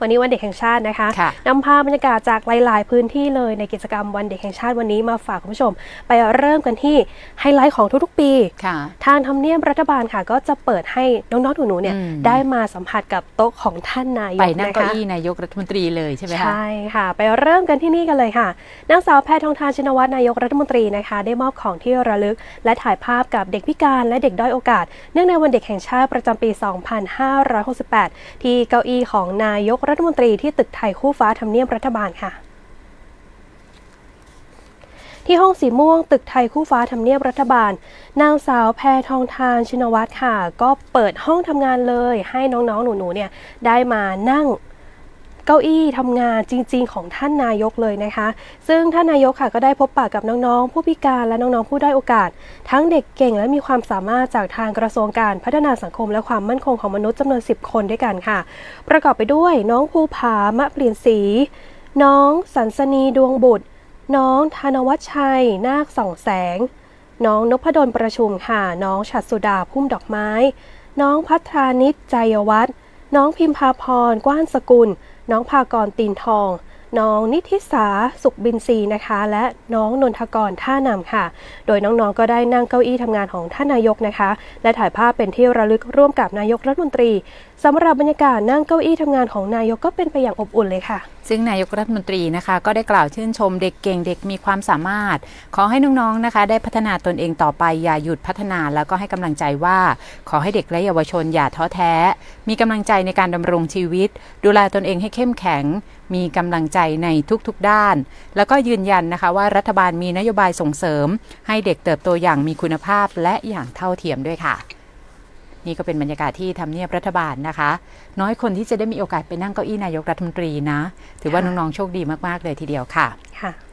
วันนี้วันเด็กแห่งชาตินะคะค่ะนำพาบรรยากาศจากหลาย ๆ พื้นที่เลยในกิจกรรมวันเด็กแห่งชาติวันนี้มาฝากคุณผู้ชม ไปเริ่มกันที่ไฮไลท์ของทุก ๆ ปีค่ะทางทำเนียบรัฐบาลค่ะ ก็จะเปิดให้น้อง ๆ หนู ๆ เนี่ยอืมได้มาสัมผัสกับโต๊ะของท่านนายกไปนั่งะเก้าคะอี้นายกรัฐมนตรีเลยใช่ไหมคะใช่ค่ะ ไปเริ่มกันที่นี่กันเลยค่ะนางสาวแพทองทานชินวัตรนายกรัฐมนตรีนะคะ ได้มอบของที่ระลึก และถ่ายภาพกับเด็กพิการและเด็กด้อยโอกาส เนื่องในวันเด็กแห่งชาติประจำปี 2568 ที่เก้าอี้ของนายกรัฐมนตรีที่ตึกไทยคู่ฟ้าทำเนียบรัฐบาลค่ะ ที่ห้องสีม่วงตึกไทยคู่ฟ้าทำเนียบรัฐบาล นางสาวแพทองทานชินวัตรค่ะ ก็เปิดห้องทำงานเลย ให้น้องๆหนูๆเนี่ยได้มานั่ง เก้าอี้ทำงานจริง ๆ ของท่านนายกเลยนะคะ ซึ่งท่านนายกค่ะก็ได้พบปะกับน้องๆ ผู้พิการและน้องๆ ผู้ได้อยโอกาส ทั้งเด็กเก่งและมีความสามารถจากทางกระทรวงการพัฒนาสังคมและความมั่นคงของมนุษย์จำนวน 10 คนด้วยกันค่ะ ประกอบไปด้วยน้องภูผามะเปลี่ยนสี น้องสันสนีดวงบุตร น้องธนวัชชัย นาคส่องแสง น้องนพดลประชุมค่ะ น้องฉัตรสุดาพุ่มดอกไม้ น้องพัทรานิตใจวัฒน์น้องพิมพาพร กว้านสกุล น้องพากรตีนทอง น้องนิธิสาสุขบินซีนะคะ และน้องนนทกรท่านำค่ะ โดยน้องๆก็ได้นั่งเก้าอี้ทำงานของท่านนายกนะคะ และถ่ายภาพเป็นที่ระลึกร่วมกับนายกรัฐมนตรีสำหรับบรรยากาศนั่งเก้าอี้ทำงานของนายกก็เป็นไปอย่างอบอุ่นเลยค่ะ ซึ่งนายกรัฐมนตรีนะคะ ก็ได้กล่าวชื่นชมเด็กเก่งเด็กมีความสามารถ ขอให้น้องๆนะคะ ได้พัฒนาตนเองต่อไปอย่าหยุดพัฒนาแล้วก็ให้กำลังใจว่า ขอให้เด็กและเยาวชนอย่าท้อแท้ มีกำลังใจในการดำรงชีวิต ดูแลตนเองให้เข้มแข็ง มีกำลังใจในทุกๆด้าน แล้วก็ยืนยันนะคะว่ารัฐบาลมีนโยบายส่งเสริม ให้เด็กเติบโตอย่างมีคุณภาพและอย่างเท่าเทียมด้วยค่ะ นี่ก็เป็นบรรยากาศที่ทำเนียบรัฐบาลนะคะ น้อยคนที่จะได้มีโอกาสไปนั่งเก้าอี้นายกรัฐมนตรีนะ ถือว่าค่ะน้องๆโชคดีมากๆเลยทีเดียวค่ะค่ะ